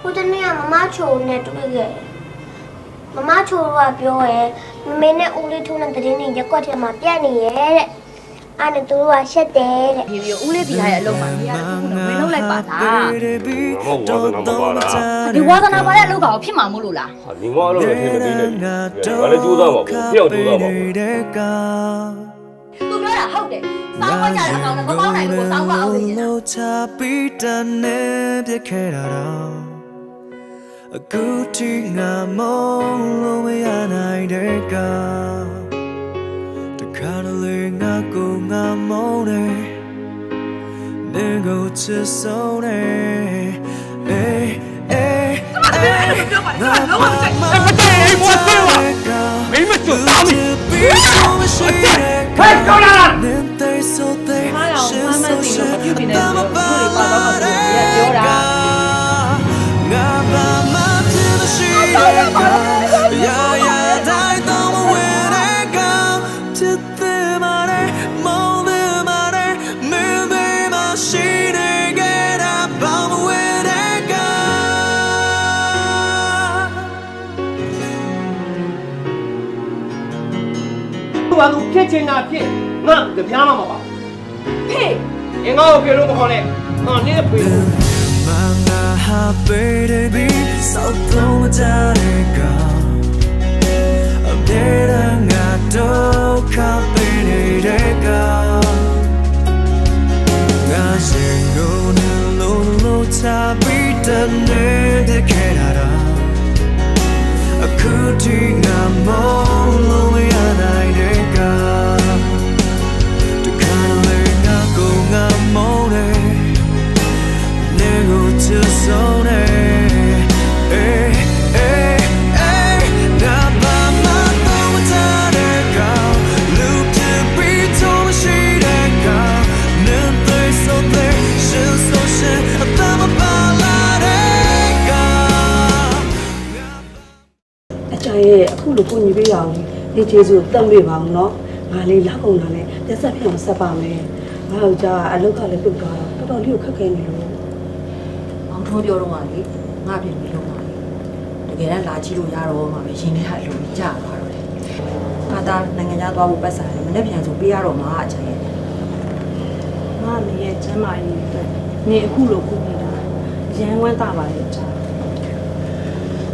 ဟိုတနေ့ကမမချိုနဲ့တွေ့ခဲ့မမချိုကပြောရဲမမေနဲ့ဦးလေးထုံးတဲ့တရင်တွေရက်ကွက်ထဲမှာပြတ်နေရဲ့တဲ့အဲ့နဲ့သူတို့ကရှက်တယ်တဲ့ဒီပြီးဦးလေးပြရရဲ့အလုပ်မှာနေရတော့ဝင်လုံးလိုက်ပါလားဒီဝါသနာပါတဲ့အလုပ်ကောင်ဖြစ်မှာမို့လို့လားဟာညီမအလုပ်နဲ့ထင်မသိနဲ့ငါလည်းကြိုးစားပါဘူးဖျောက်ကြိုးစားပါဘူးသူပြောတာဟုတ်တယ်စောင်းဝကြတဲ့အကောင်နဲ့မပေါင်းနိုင်လို့စောင်းပါအောင်နေတယ် လို့ချပြီးတန်နေပြခဲ့တာတော့အခုထိငါမုန်းလို့မရနိုင်တဲ့ကတခါတလေငါကိုငါမုန်းတယ်နေကိုချစ်ဆုံးတ သူကသူဖြစ်ချင်တာဖြစ်ငါကြပြားမှမပါဟေးအင်္ဂါကိုပြေလို့မခေါ်နဲ့ငါနင်းဖေးလို့ Manga baby so don't tell go Abdera nga do ka baby go ကိုချစ်ဆုံးနေအေးအေးအေးငါဘာမှတော့မထားတဲ့ကောင်လူတစ်ပြီးတော့မရှိတဲ့ကောင်နင်သိဆုံးတဲ့ရှင်ဆိုရှင်အသက်မပါလာတဲ့ကောင်အချာရဲ့အခုလိုကိုညီပေးရအောင်ဒီကျေးဇူးတတ်မိပါအောင်နော်ငါလေးလောက်ကုန်တာနဲ့တက်ဆက်ဖြစ်အောင်ဆက်ပါမယ်ငါ့ယောက်ျားအလုပ်ကလည်းပြုတ်သွားတော့တော်တော်လေးကိုခက်ခဲနေလို့မောင် ထိုးပြောတော့ကလေငါပြင်ပြီးလုံးပါလေတကယ်တမ်းလာကြည့်လို့ရတော့မှပဲရှင်နေကအလိုကြီးကြာသွားတော့တယ်ငါသားနိုင်ငံခြားသွားဖို့ပတ်စံတယ်မနေ့ပြန်ဆိုပေးရတော့မှာအချင်ရဲ့ငါမေရဲ့ကျမ်းမာရေးအတွက်နေအခုလိုကုနေတာရန်ဝမ်းသာပါရဲ့ချာ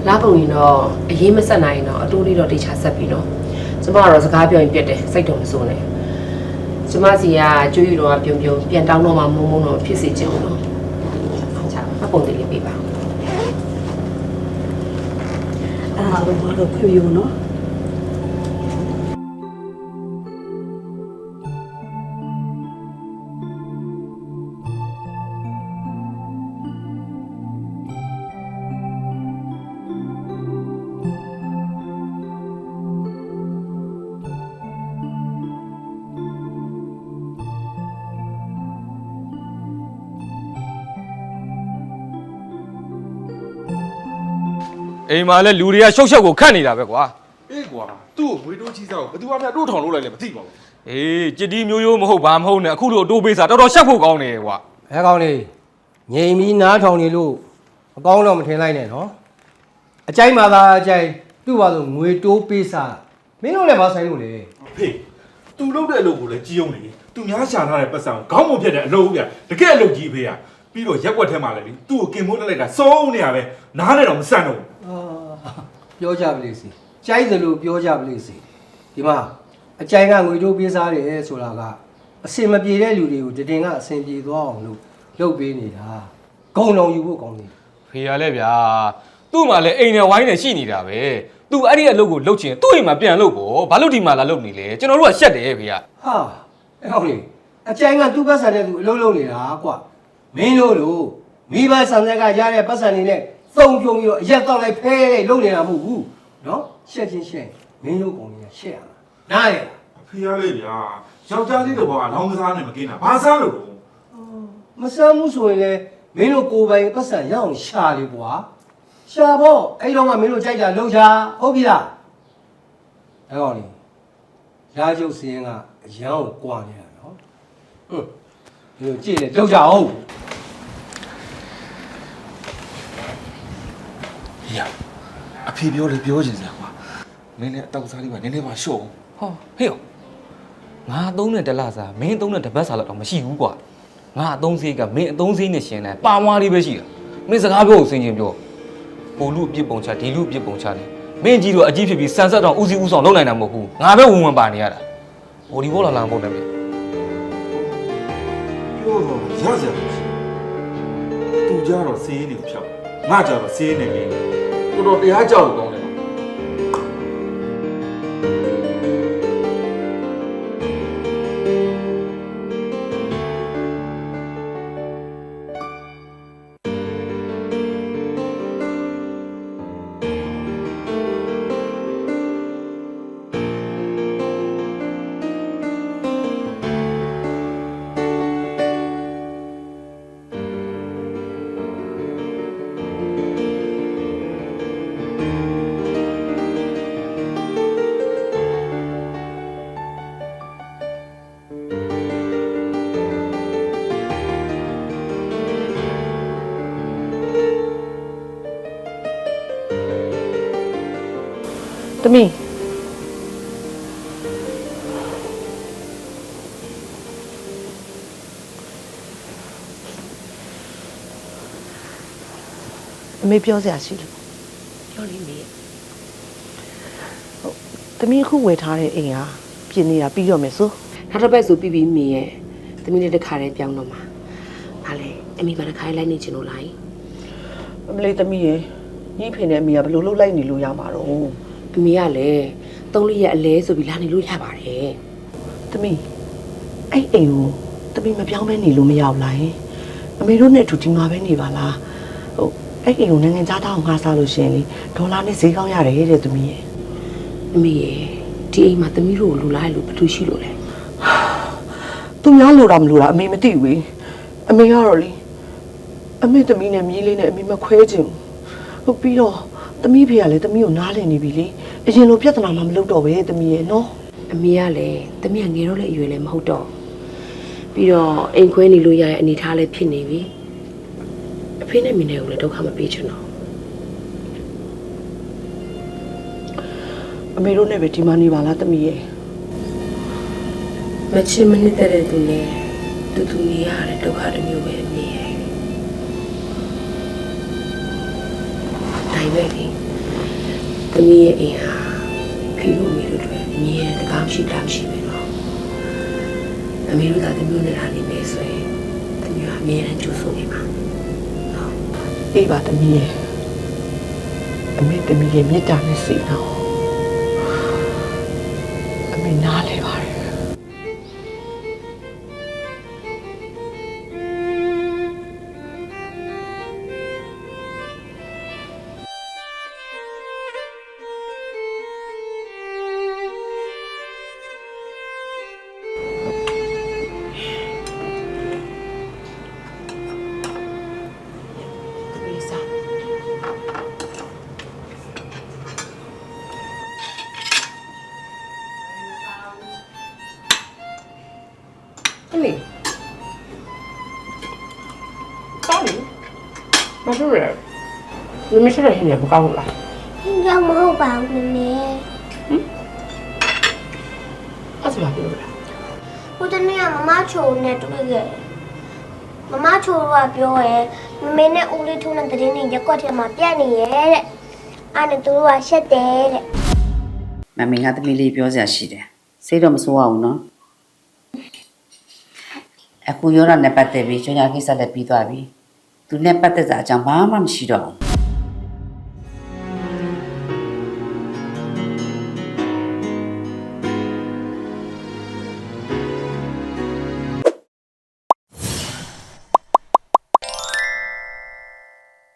လာကုန်ရင်တော့အရေးမဆက်နိုင်ရင်တော့အတိုးလေးတော့တေချာဆက်ပြီးတော့ကျမကတော့စကားပြောရင်ပြတ်တယ်စိတ်တော့မစိုးနဲ့ကျမစီကကျွေးရတော့ပြုံပြုံပြန်တောင်းတော့မှမုံမုံတော့ဖြစ်စေချင်ဘူးတော့ ချာအပုံလေးလေးပေးပါအဲ့ဒါတော့ဘာလို့ခွေယူနော် အိမ်မှာလည်းလူတွေကရှုပ်ရှုပ်ကိုခတ်နေတာပဲကွာအေးကွာသူ့ကိုငွေတိုးချီးစားကိုဘယ်သူမှမတိုးထောင်လို့လိုက်လဲမသိပါဘူးအေးကြည်တီမျိုးရိုးမဟုတ်ဘာမဟုတ်နဲ့အခုလိုအတိုးပေးစားတော်တော်ရှက်ဖို့ကောင်းတယ်ကွာအဲကောင်လေးငြိမ်ပြီးနားထောင်နေလို့အကောင်းတော့မထင်လိုက်နဲ့နော်အကြိုက်မှသာအကြိုက်သူ့ဘာလို့ငွေတိုးပေးစားမင်းတို့လည်းမဆိုင်လို့လေဖေးသူလုပ်တဲ့အလုပ်ကိုလည်းကြီးအောင်လေသူများရှာထားတဲ့ပတ်စံကိုခေါင်းမပြတ်တဲ့အလုပ်ဗျတကယ်အလုပ်ကြီးဖေးอ่ะပြီးတော့ရက်ွက်ထဲမှာလည်းလေသူ့ကိုကင်မိုးတက်လိုက်တာစုံးနေရပဲနားနဲ့တော့မဆန့်တော့ဘူးအာ ပြောကြပါလေစီကြိုက်သလိုပြောကြပါလေစီဒီမှာအကြိုက်ကငွေတိုးပေးစားတယ်ဆိုတာကအစင်မပြေတဲ့လူတွေကိုတတင်ကအစင်ပြေသွားအောင်လို့လုပ်ပေးနေတာဂုံလုံးယူဖို့ကောင်းတယ်ဖေရလဲဗျာသူ့မှာလည်းအိမ်နဲ့ဝိုင်းနဲ့ရှိနေတာပဲသူအဲ့ဒီအလုပ်ကိုလုပ်ချင်သူ့အိမ်မှာပြန်လုပ်ပေါ့ဘာလို့ဒီမှာလာလုပ်နေလဲကျွန်တော်တို့ကရှက်တယ်ဖေရဟာအဲ့ဟောလေအကြိုင်ကသူ့ပတ်စံနဲ့သူအလုံးလုံးနေတာကွာမင်းတို့လို့မိဘဆန်ဆက်ကရတဲ့ပတ်စံတွေနဲ့ သုံးပြုံပြီးတော့အရက်တော့လိုက်ဖဲလိုက်လုံနေတာမဟုတ်ဘူးနော်ရှက်ချင်းရှက်မင်းတို့ကောင်ကြီးကရှက်ရမှာနားရလားဖေးရလေဗျာယောက်ျားလေးတော့ကလောင်းကစားနေမကင်းတာဘာစားလို့တော့မဆမ်းဘူးဆိုရင်လေမင်းတို့ကိုယ်ပိုင်ပတ်စံရအောင်ရှာလေကွာရှာဖို့အဲ့တော့မှမင်းတို့ကြိုက်တာလုံချာဟုတ်ပြီလားအဲ့ကောင်လေးရာကျုပ်စင်းကအရန်ကိုကြွားနေတာနော်ဟွန်းဒီလိုကြည့်လေလုံချအောင် ဖေပြောလေပြောချင်စရာကွာမင်းလည်းအတောက်စားလေးပါနည်းနည်းပါရှော့အောင်ဟောဟေ့ရောငါအသုံးနဲ့တစ်လစားမင်းအသုံးနဲ့တစ်ပတ်စားတော့မရှိဘူးကွာငါအသုံးစေးကမင်းအသုံးစေးနဲ့ရှင်တယ်ပါမွားလေးပဲရှိတာမင်းစကားပြောကိုစင်ကျင်ပြောဟိုလူအပြစ်ပုံချဒီလူအပြစ်ပုံချတယ်မင်းကြီးတော့အကြီးဖြစ်ပြီးစံဆက်တော့ဦးစီးဦးဆောင်လုပ်နိုင်တာမဟုတ်ဘူးငါပဲဝင်ဝင်ပါနေရတာဟိုဒီဘောလာလာမဟုတ်တယ်မင်းပြောတော့ရစရာမရှိသူကြတော့စေးနေကိုဖြောက် ငါကြတော့စေးနေနေတော်တော်တရားကြောက်ကော သမီးအမေပြောစရာရှိလို့ပြောလိမ့်မေသမီးအခုဝယ်ထားတဲ့အိမ်ဟာပြင်နေတာပြီးတော့မယ်ဆိုနောက်တစ်ပတ်ဆိုပြီးပြီးမေရဲ့သမီးလေးတစ်ခါတည်းပြောင်းတော့မှာဟာလေအမေကတစ်ခါတည်းလိုက်နေချင်လို့လိုက်အမလေးသမီးရဲ့ညီဖေနဲ့အမေကဘယ်လိုလုပ်လိုက်နေလို့ရမှာတော့ အမေကလည်းသုံးလေးရက်အလဲဆိုပြီးလာနေလို့ရပါတယ်သမီးအဲ့အိမ်ကိုသမီးမပြောင်းမဲနေလို့မရဘူးလားယင်အမေတို့နဲ့အတူဒီမှာပဲနေပါလားဟိုအဲ့အိမ်ကိုနိုင်ငံခြားသားအောင်ငှားစားလို့ရှရင်လေဒေါ်လာနဲ့ဈေးကောင်းရတယ်တဲ့သမီးရဲ့အမေရဲ့ဒီအိမ်မှာသမီးတို့ကိုလူလိုက်လို့ဘာလို့ရှိလို့လဲသူများလိုတာမလိုတာအမေမသိဘူးလေအမေကတော့လေအမေသမီးနဲ့မြေးလေးနဲ့အမေမခွဲချင်ဘူးဟုတ်ပြီးတော့ သမီးဖေကလည်းသမီးကိုနားလည်နေပြီလေအရင်လိုပြဿနာမှမလုပ်တော့ပဲသမီးရဲ့နော်အမေကလည်းသမီးကငယ်တော့လည်းအရွယ်လည်းမဟုတ်တော့ပြီးတော့အိမ်ခွဲနေလို့ရတဲ့အနေထားလည်းဖြစ်နေပြီအဖေနဲ့မင်းနဲ့ကိုလည်းဒုက္ခမပေးချင်တော့အမေတို့နဲ့ပဲဒီမှာနေပါလားသမီးရဲ့မချင်မနစ်တဲ့သူနဲ့တူတူနေရတဲ့ဒုက္ခတ ပဲလေသမီးရဲ့အိမ်ဟာဖေလို့မေလို့တွေ့အမေရဲ့တကားမရှိတာမရှိပဲနော်အမေတို့သာသမီးနဲ့လာနေမယ်ဆိုရင်သမီးကအမြဲတမ်းကြိုးဆိုနေမှာနော်အေးပါသမီးရဲ့အမေသမီးရဲ့မေတ္တာနဲ့စိတ်နော်အမေနား သမီးကောင်းပြီမဆိုးရဘူးမမရှိတဲ့ဟင်းရမကောင်းဘူးလားညမဟုတ်ပါဘူးနည်း အဲ့ဒါပြောတာဟိုတနေ့ကမမချိုနဲ့တွေ့ခဲ့မမချိုကပြောရဲမမေနဲ့ဦးလေးထုံးတဲ့တရင်တွေရက်ကွက်ထဲမှာပြက်နေရဲ့တဲ့အဲ့နဲ့သူတို့ကရှက်တယ်တဲ့ မမေကသမီးလေးပြောစရာရှိတယ်စိတ်တော့မဆိုးရဘူးနော် အခုရောတာနဲ့ပတ်သက်ပြီးကျွန်တော်ကိစ္စလည်းပြီးသွားပြီသူနဲ့ပတ်သက်တာအကြောင်းဘာမှမရှိတော့ဘူး